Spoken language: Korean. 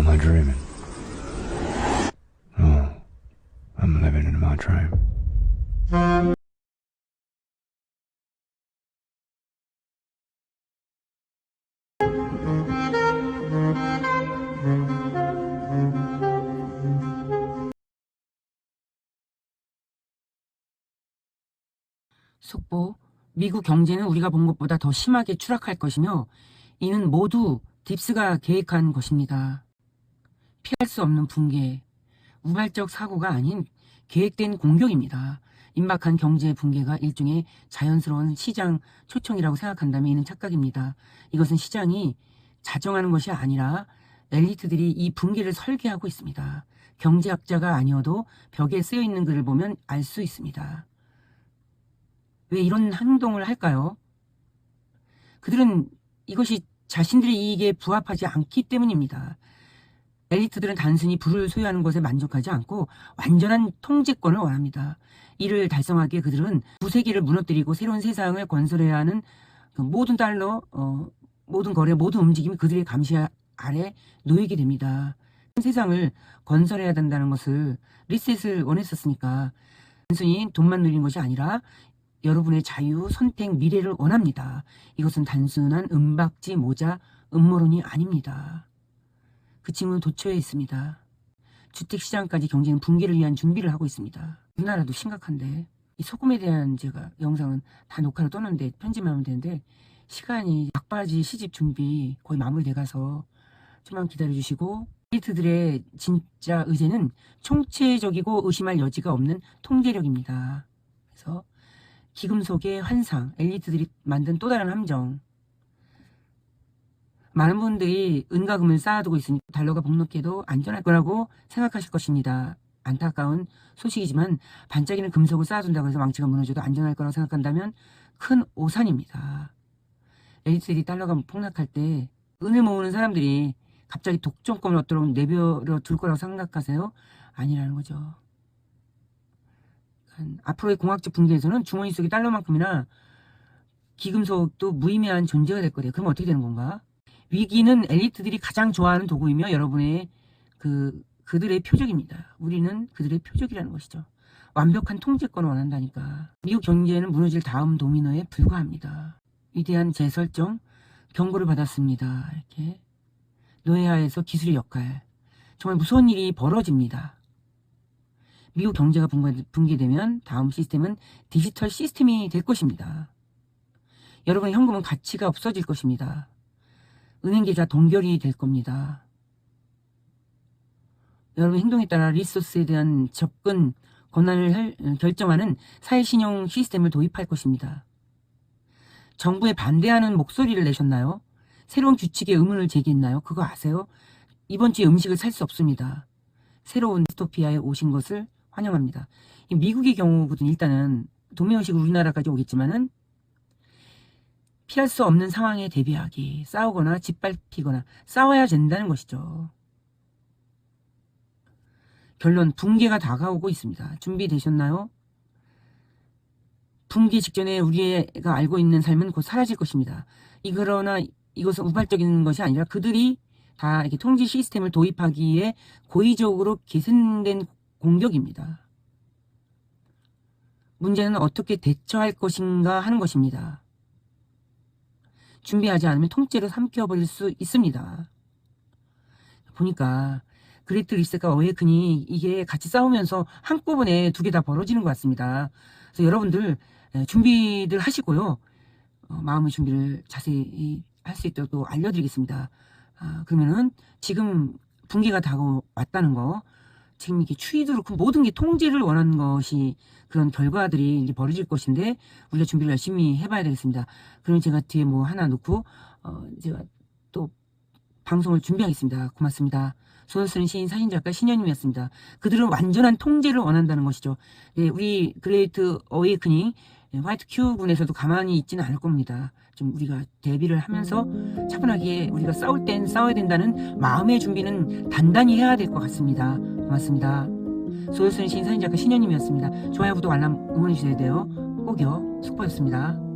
Am I dreaming? No, I'm living in my dream. 속보, 미국 경제는 우리가 본 것보다 더 심하게 추락할 것이며 이는 모두 딥스가 계획한 것입니다. 피할 수 없는 붕괴, 우발적 사고가 아닌 계획된 공격입니다. 임박한 경제 붕괴가 일종의 자연스러운 시장 초청이라고 생각한다면 이는 착각입니다. 이것은 시장이 자정하는 것이 아니라 엘리트들이 이 붕괴를 설계하고 있습니다. 경제학자가 아니어도 벽에 쓰여 있는 글을 보면 알 수 있습니다. 왜 이런 행동을 할까요? 그들은 이것이 자신들의 이익에 부합하지 않기 때문입니다. 엘리트들은 단순히 부를 소유하는 것에 만족하지 않고 완전한 통제권을 원합니다. 이를 달성하기에 그들은 부세계를 무너뜨리고 새로운 세상을 건설해야 하는 그 모든 달러, 어, 모든 거래, 모든 움직임이 그들의 감시 아래 놓이게 됩니다. 세상을 건설해야 된다는 것을 리셋을 원했었으니까 단순히 돈만 누리는 것이 아니라 여러분의 자유, 선택, 미래를 원합니다. 이것은 단순한 은박지, 모자, 음모론이 아닙니다. 그 징후는 도처에 있습니다. 주택시장까지 경제는 붕괴를 위한 준비를 하고 있습니다. 우리나라도 심각한데 이 소금에 대한 제가 영상은 다 녹화로 떠났는데 편집하면 되는데 시간이 막바지 시집 준비 거의 마무리돼 가서 좀만 기다려주시고 엘리트들의 진짜 의제는 총체적이고 의심할 여지가 없는 통제력입니다. 그래서 기금 속의 환상, 엘리트들이 만든 또 다른 함정. 많은 분들이 은가금을 쌓아두고 있으니 달러가 폭락해도 안전할 거라고 생각하실 것입니다. 안타까운 소식이지만 반짝이는 금속을 쌓아둔다고 해서 왕치가 무너져도 안전할 거라고 생각한다면 큰 오산입니다. 엘리트들이 달러가 폭락할 때 은을 모으는 사람들이 갑자기 독점권을 얻도록 내버려 둘 거라고 생각하세요? 아니라는 거죠. 앞으로의 공학적 붕괴에서는 주머니 속의 달러만큼이나 기금속도 무의미한 존재가 될 거예요. 그럼 어떻게 되는 건가? 위기는 엘리트들이 가장 좋아하는 도구이며 여러분의 그 그들의 표적입니다. 우리는 그들의 표적이라는 것이죠. 완벽한 통제권을 원한다니까. 미국 경제는 무너질 다음 도미노에 불과합니다. 위대한 재설정 경고를 받았습니다. 이렇게 노예하에서 기술의 역할 정말 무서운 일이 벌어집니다. 미국 경제가 붕괴되면 다음 시스템은 디지털 시스템이 될 것입니다. 여러분의 현금은 가치가 없어질 것입니다. 은행 계좌 동결이 될 겁니다. 여러분 행동에 따라 리소스에 대한 접근 권한을 결정하는 사회신용 시스템을 도입할 것입니다. 정부에 반대하는 목소리를 내셨나요? 새로운 규칙에 의문을 제기했나요? 그거 아세요? 이번 주에 음식을 살 수 없습니다. 새로운 디스토피아에 오신 것을 환영합니다. 미국의 경우거든 일단은 도매의식으로 우리나라까지 오겠지만은 피할 수 없는 상황에 대비하기, 싸우거나 짓밟히거나 싸워야 된다는 것이죠. 결론, 붕괴가 다가오고 있습니다. 준비되셨나요? 붕괴 직전에 우리가 알고 있는 삶은 곧 사라질 것입니다. 이 그러나 이것은 우발적인 것이 아니라 그들이 다 이렇게 통제 시스템을 도입하기에 고의적으로 계승된 공격입니다. 문제는 어떻게 대처할 것인가 하는 것입니다. 준비하지 않으면 통째로 삼켜버릴 수 있습니다. 보니까 그레이트 리셋과 어웨이큰이 이게 같이 싸우면서 한꺼번에 두 개 다 벌어지는 것 같습니다. 그래서 여러분들 준비들 하시고요. 어, 마음의 준비를 자세히 할 수 있도록 또 알려드리겠습니다. 아, 그러면은 지금 붕괴가 다가왔다는 거 지금 이게 추위도 그렇고 모든 게 통제를 원하는 것이 그런 결과들이 이제 벌어질 것인데 우리가 준비를 열심히 해봐야 되겠습니다. 그럼 제가 뒤에 뭐 하나 놓고 어 제가 또 방송을 준비하겠습니다. 고맙습니다. 소설 쓰는 시인 사진작가 신현님이었습니다. 그들은 완전한 통제를 원한다는 것이죠. 네, 우리 그레이트 어웨이크닝 화이트 큐 군에서도 가만히 있지는 않을 겁니다. 좀 우리가 대비를 하면서 차분하게 우리가 싸울 땐 싸워야 된다는 마음의 준비는 단단히 해야 될 것 같습니다. 고맙습니다. 소설쓰는 시인 사진작가 신현님이었습니다. 좋아요, 구독, 알람 응원해주셔야 돼요. 꼭요. 숙보였습니다.